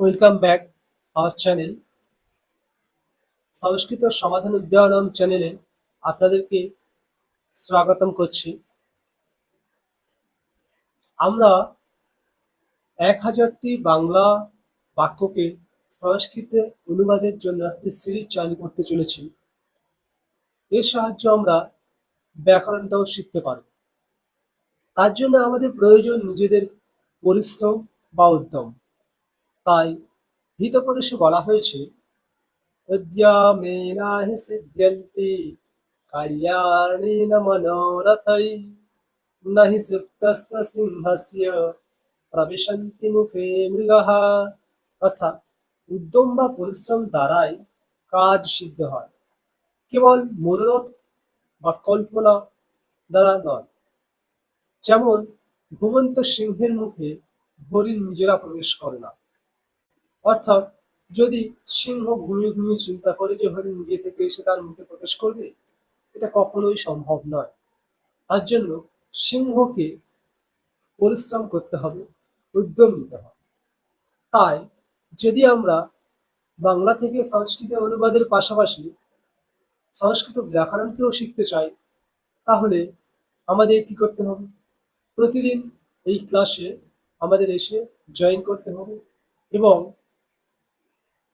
Welcome back our channel Sanskrit Samadhan Udyanam চ্যানেলে আপনাদেরকে স্বাগতম করছি। আমরা এক হাজারটি বাংলা বাক্যকে সংস্কৃতে অনুবাদের জন্য একটি সিরিজ চালু করতে চলেছি। এর সাহায্যে আমরা ব্যাকরণটাও শিখতে পারব। তার জন্য আমাদের প্রয়োজন নিজেদের পরিশ্রম বা উদ্যম। তাই হিতোপদেশে বলা হয়েছে উদ্যমেনাহি সিদ্ধ্যন্তি কার্যাণেন মনোরথৈ নাহি সুপ্তস্য সিংহস্য, প্রবিশন্তি মুখে মৃগः। অর্থাৎ উদ্যম বা পরিশ্রম দ্বারাই কাজ সিদ্ধ হয়। কেবল মনোরথ বা কল্পনা দ্বারা নয়, যেমন ঘুমন্ত সিংহের মুখে হরিণ নিজেরা প্রবেশ করে না। অর্থাৎ যদি সিংহ ঘুমিয়ে ঘুমিয়ে চিন্তা করে যে হরিণ নিজে থেকে এসে তার মুখে প্রবেশ করবে, এটা কখনোই সম্ভব নয়। তার জন্য সিংহকে পরিশ্রম করতে হবে, উদ্যম নিতে হবে। তাই যদি আমরা বাংলা থেকে সংস্কৃত অনুবাদের পাশাপাশি সংস্কৃত ব্যাকরণকেও শিখতে চাই, তাহলে আমাদের কি করতে হবে? প্রতিদিন এই ক্লাসে আমাদের এসে জয়েন করতে হবে এবং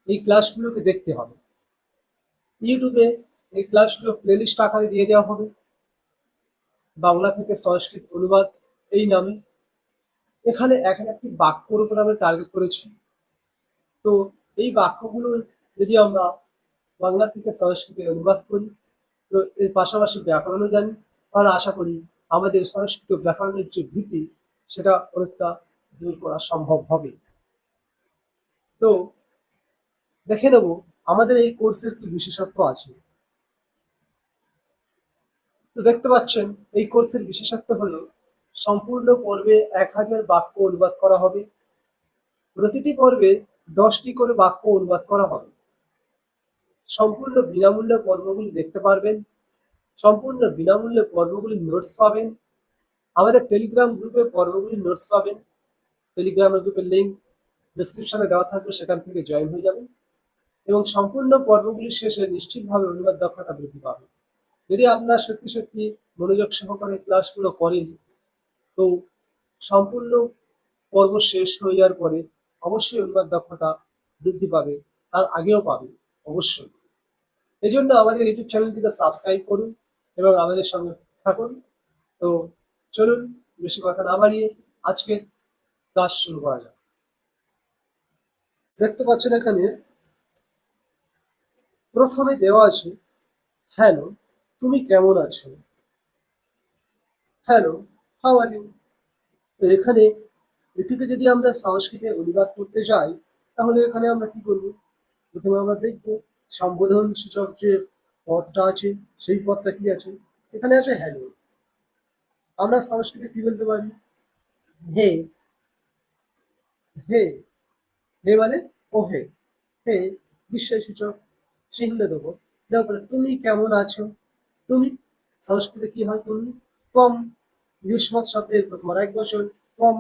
এই ক্লাসগুলোকে দেখতে হবে। ইউটিউবে এই ক্লাসগুলো প্লেলিস্ট আকারে দিয়ে দেওয়া হবে। বাংলা থেকে সংস্কৃত অনুবাদ এই নামে। এখানে এক একটি বাক্যর উপর আমরা টার্গেট করেছি। তো এই বাক্যগুলো যদি আমরা বাংলা থেকে সংস্কৃতে অনুবাদ করি, তো এর পাশাপাশি ব্যাকরণও জানি। তাহলে আশা করি আমাদের সংস্কৃত ব্যাকরণের যে ভীতি, সেটা অনেকটা দূর করা সম্ভব হবে। তো দেখে নেব, আমাদের এই কোর্সের কি বিশেষত্ব আছে? তো দেখতে পাচ্ছেন, এই কোর্সের বিশেষত্ব হলো, সম্পূর্ণ পর্বে এক হাজার বাক্য অনুবাদ করা হবে। প্রতিটি পর্বে দশটি করে বাক্য অনুবাদ করা হবে। সম্পূর্ণ বিনামূল্যে পর্বগুলি দেখতে পারবেন। সম্পূর্ণ বিনামূল্যে পর্বগুলির নোটস পাবেন। আমাদের টেলিগ্রাম গ্রুপে পর্বগুলির নোটস পাবেন। টেলিগ্রাম গ্রুপের লিঙ্ক ডিসক্রিপশনে দেওয়া থাকবে, সেখান থেকে জয়েন হয়ে যাবেন। এবং সম্পূর্ণ পর্বগুলির শেষে নিশ্চিতভাবে অনুবাদ দক্ষতা বৃদ্ধি পাবে। যদি আপনার সত্যি সত্যি মনোযোগ সহকারে ক্লাসগুলো করেন, তো সম্পূর্ণ পর্ব শেষ হয়ে যাওয়ার পরে অবশ্যই অনুবাদ দক্ষতা বৃদ্ধি পাবে, তার আগেও পাবে, অবশ্যই। এই জন্য আমাদের ইউটিউব চ্যানেলটিকে সাবস্ক্রাইব করুন এবং আমাদের সঙ্গে থাকুন। তো চলুন, বেশি কথা না বাড়িয়ে আজকের ক্লাস শুরু করা যাক। দেখতে পাচ্ছেন এখানে প্রথমে দেওয়া আছে হ্যালো তুমি কেমন আছো? হ্যালো হাউ আর ইউ এখানে এটিকে যদি আমরা সংস্কৃতে অনুবাদ করতে যাই, তাহলে এখানে আমরা কি করব? প্রথমে আমরা দেখব সম্বোধন সূচক যে পদটা আছে, সেই পদটা কি আছে? এখানে আছে হ্যালো আমরা সংস্কৃতে কি বলতে পারি? হে হে হে মানে ও হে হে বিস্ময় সূচক। চিহ্ন দেবো। দেওয়ার পরে তুমি কেমন আছো? তুমি? সংস্কৃতে কি হয় তুমি কম যুষ্মৎ শব্দের প্রথম আর এক বছর কম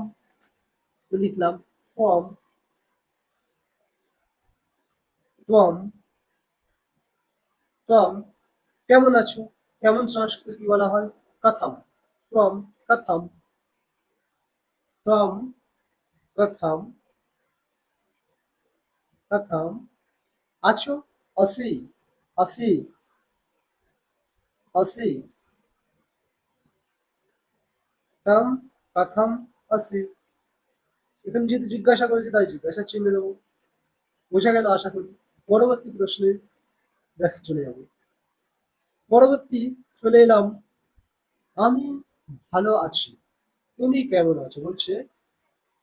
লিখলাম। কম কম কম কেমন আছো? কেমন সংস্কৃত কি বলা হয়? কথম। কম কথম। কম কথম। কথম। আছো? অসি অসি অসি কম কথম অসি এখানে যেহেতু জিজ্ঞাসা করেছে, তাই জিজ্ঞাসা চিহ্ন দেবো বোঝা গেল, আশা করি। পরবর্তী প্রশ্নে দেখা চলে যাব। পরবর্তী চলে এলাম। আমি ভালো আছি। তুমি কেমন আছো? বলছে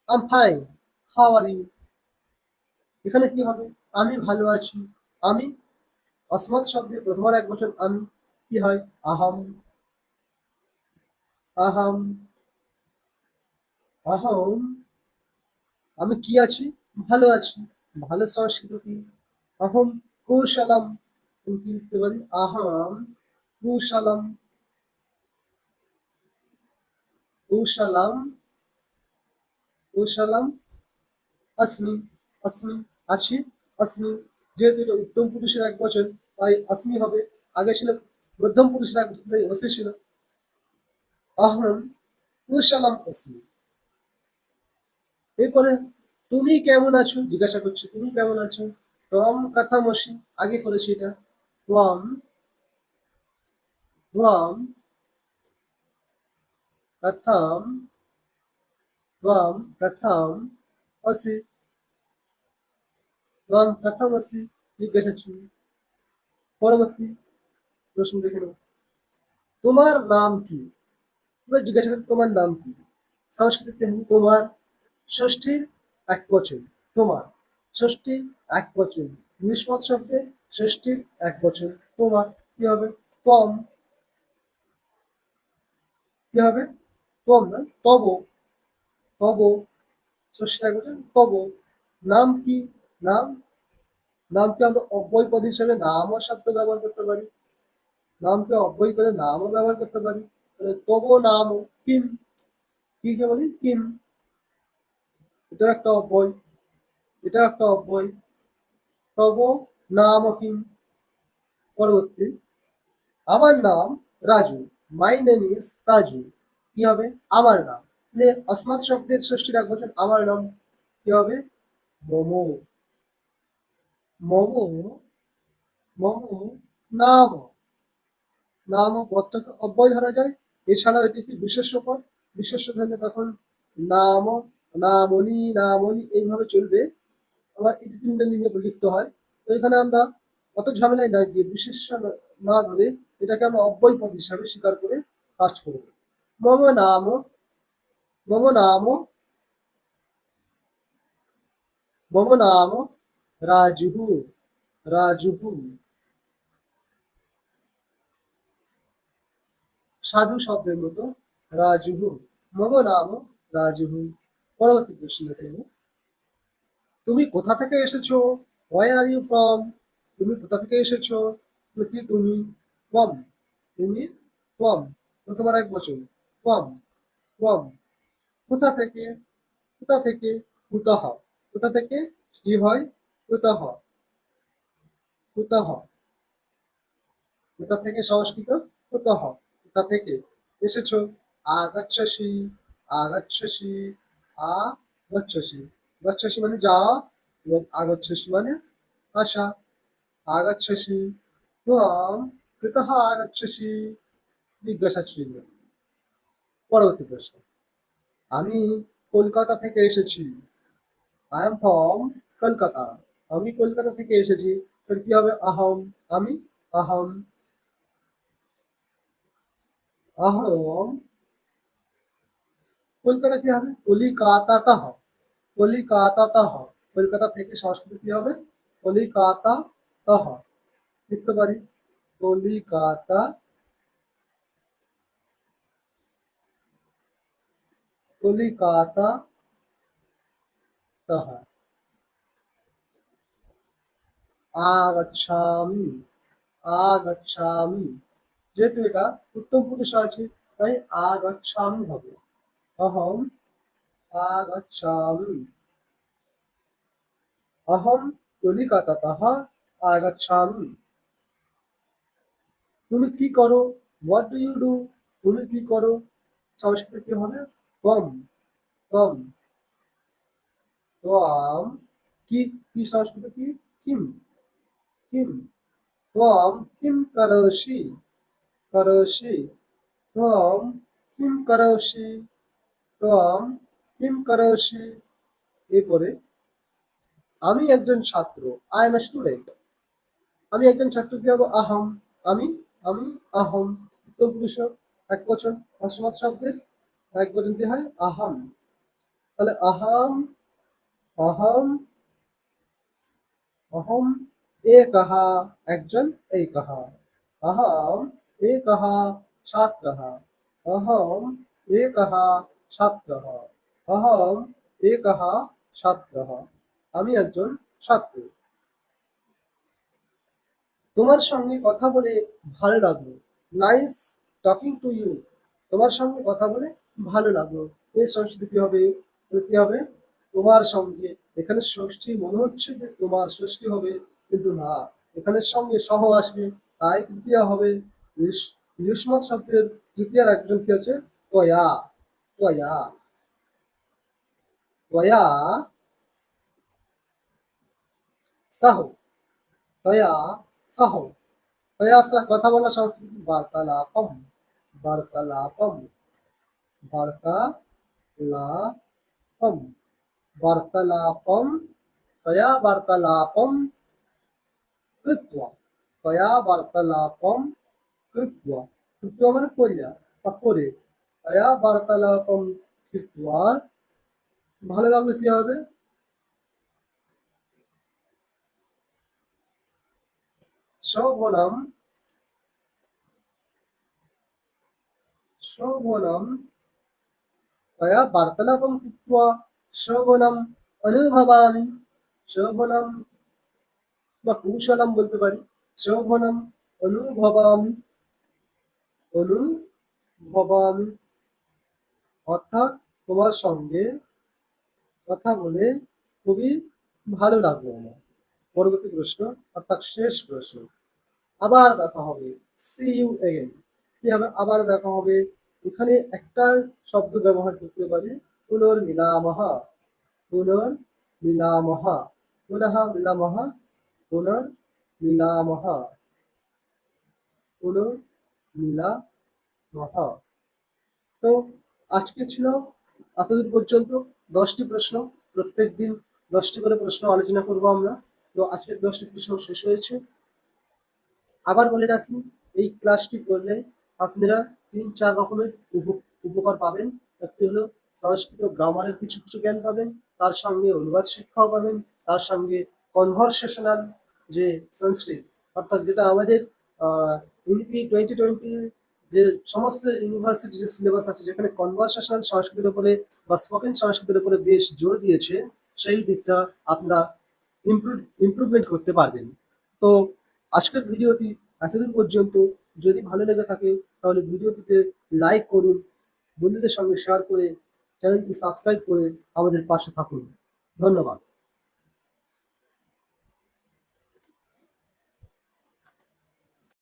I'm fine how are you এখানে কি হবে? আমি ভালো আছি। আমি অসমাত শব্দে প্রথমার এক বছর আমি কি হয় আহম আহম আহম আমি কি আছি ভালো আছি ভালো সংস্কৃত কি অহম কৌশলম তুমি কি লিখতে পারি আহম কৌশলম কৌশলম কৌশলম अस्मि আসমি আছি আসমি যেহেতু এটা উত্তম পুরুষের এক বচন, তাই আসমি হবে। আগে ছিল মধ্যম পুরুষের এক বচন, তাই ওসি ছিল আহম কুশালাম আসমি। এরপরে, তুমি কেমন আছো? জিজ্ঞাসা করছি, তুমি কেমন আছো? তম কথামসি আগে করেছি এটা। তম ত্বম কথম ত্বম কথম অসি কথম অসি জিজ্ঞাসা ছিল। পরবর্তী প্রশ্ন দেখে নেব। তোমার নাম কি? এবার জিজ্ঞাসা করি, তোমার নাম কি? সংস্কৃতিতে তোমার ষষ্ঠীর এক বছর। তোমার ষষ্ঠী এক বচন নিষ্পদ শব্দে ষষ্ঠীর এক বছর। তোমার কি হবে? তম। কি হবে? তম না, তব। তব। ষষ্ঠী এক বছর, তব। নাম কি? নাম, নামকে আমরা অব্যয় পদ হিসেবে নামও শব্দ ব্যবহার করতে পারি। নামকে অব্যয় করে নামও ব্যবহার করতে পারি। তব নাম কিম। কি কে বলি? কিম। এটা একটা অব্যয়। এটা একটা অব্যয়। তব নাম কিম। পরবর্তী। আমার নাম Raju. My name is Raju. কি হবে? আমার নাম। আসমাত শব্দের ষষ্ঠী এক বছর আমার নাম কি হবে? মোমো মোমো মোমো, নাম। নাম পদটাকে অব্যয় ধরা যায়। এছাড়াও এটি একটি বিশেষ্য পদ বিশেষ্য ধরলে তখন নাম, নামনি নামনি এইভাবে চলবে। আবার এটি তিনটে লিঙ্গে লিখতে হয়। তো এখানে আমরা অত ঝামেলায় না দিয়ে বিশেষ্য না- না ধরে এটাকে আমরা অব্যয় পদ হিসাবে স্বীকার করে কাজ করব। মম, নাম মম নাম মম, নাম রাজুহু রাজুহু। সাধু শব্দের মতো রাজুহু মম নাম রাজুহু। পরবর্তী প্রশ্ন। তুমি কোথা থেকে এসেছ? হোয়াই আর ইউ ফ্রম তুমি কোথা থেকে এসেছ? কি তুমি? কম তুমি কম প্রথমবার এক বছর। কম কম কোথা থেকে? কোথা থেকে? কুতহ কোথা থেকে? কি হয়? কুতহ কুতহ কোথা থেকে সংস্কৃত কুতহ কোথা থেকে আগাচ্ছসি আগাচ্ছসি আ গচ্ছসি মানে যাওয়া এবং আগচ্ছসি মানে আসা আগাচ্ছসি ত্বম আগাচ্ছসি জিজ্ঞাসা ছিল। পরবর্তী প্রশ্ন। আমি কলকাতা থেকে এসেছি। I am from Kolkata. আমি কলকাতা থেকে এসেছি, তাহলে কি হবে? আহম। আমি আহম। আহম। কলকাতা কি হবে? কলিকাতাতः কলিকাতাতः কলকাতা থেকে সংস্কৃত কি হবে? কলিকাতাতः লিখতে পারি? কলিকাতা কলিকাতা আগচ্ছামি আগচ্ছামি। যেহেতু এটা উত্তম পুরুষ আছে, তাই আগচ্ছামি হবে। অহম, আগচ্ছামি। অহম কলিকাতাতः আগচ্ছামি। তুমি কি করো? হোয়াট ডু ইউ ডু তুমি কি করো? সংস্কৃত কি হবে? কম কম त्वं কি? কি সংস্কৃত কি? কিম। কিম त्वं কিম করোষি করোষি त्वं কিম করোষি त्वं কিম করোষি এরপরে আমি একজন ছাত্র আই এম স্টুডেন্ট আমি একজন ছাত্র কি হবো আহম আমি আমি আহম উত্তম পুরুষ এক বচন অসমাত শব্দের এক বচন কি হয় আহম তাহলে আহম অহম অহম একः একজন একः অহম একः ছাত্রः অহম একः ছাত্রः অহম একः ছাত্রः আমি একজন ছাত্র। তোমার সঙ্গে কথা বলে ভালো লাগল। Nice talking to you. তোমার সঙ্গে কথা বলে ভালো লাগল। এর সংস্কৃতি কি হবে? কি হবে? তোমার সঙ্গে। এখানে ষষ্ঠী মনে হচ্ছে যে তোমার ষষ্ঠী হবে। কিন্তু না। এখানে সঙ্গে সহ আসবে, তাই তৃতীয়া হবে ইউসমত শব্দের তৃতীয়ার একজন কি আছে তয়া তয়া তয়া, সাহ তয়া সাহ তয়া সাহ কথা বলা সংস্কৃতি, বার্তালাপম বার্তালাপম বার্তালাপম বার্তালাপম, তয়া, বার্তালাপম কৃত্ব তয়া বার্তালাপম কৃত্ব কৃত্ব মানে কইয়া বা করে তয়া বার্তালাপম কৃত্ব ভালো লাগলে কি হবে? শোভনম শোভনম তয়া বার্তালাপম কৃত্ব শোভনম অনুভবামি, শোভনম বা কুশলম বলতে পারি শোভনম অনুভবামি অনুভবামি অর্থাৎ তোমার সঙ্গে কথা বলে খুবই ভালো লাগল আমার। পরবর্তী প্রশ্ন, অর্থাৎ শেষ প্রশ্ন। আবার দেখা হবে। সি ইউ এগেন কি হবে? আবার দেখা হবে। এখানে একটা শব্দ ব্যবহার করতে পারি। পুনর্মিলামহ। পুনর্মিলামহ। পুনঃ মিলামহ পুনর্মিলামহ পুনর্মিলামহ তো আজকে ছিল এতদূর পর্যন্ত দশটি প্রশ্ন প্রত্যেক দিন দশটি করে প্রশ্ন আলোচনা করব আমরা তো আজকের দশটি প্রশ্ন শেষ হয়েছে আবার বলে রাখি এই ক্লাসটি করলে আপনারা তিন চার রকমের উপ- উপকার পাবেন একটি হলো সংস্কৃত গ্রামারের কিছু কিছু জ্ঞান পাবেন তার সঙ্গে অনুবাদ শিক্ষাও পাবেন তার সঙ্গে কনভারসেশনাল যে সংস্কৃত অর্থাৎ যেটা আমাদের ইউনিপি টোয়েন্টি টোয়েন্টি যে সমস্ত ইউনিভার্সিটি যে সিলেবাস আছে, যেখানে কনভারসেশনাল সংস্কৃতের উপরে বা স্পোকেন সংস্কৃতের উপরে বেশ জোর দিয়েছে, সেই দিকটা আপনারা ইমপ্রুভ ইমপ্রুভমেন্ট করতে পারবেন। তো আজকের ভিডিওটি এতদিন পর্যন্ত, যদি ভালো লেগে থাকে, তাহলে ভিডিওটিতে লাইক করুন, বন্ধুদের সঙ্গে শেয়ার করে চ্যানেলটি সাবস্ক্রাইব করে আমাদের পাশে থাকুন। ধন্যবাদ।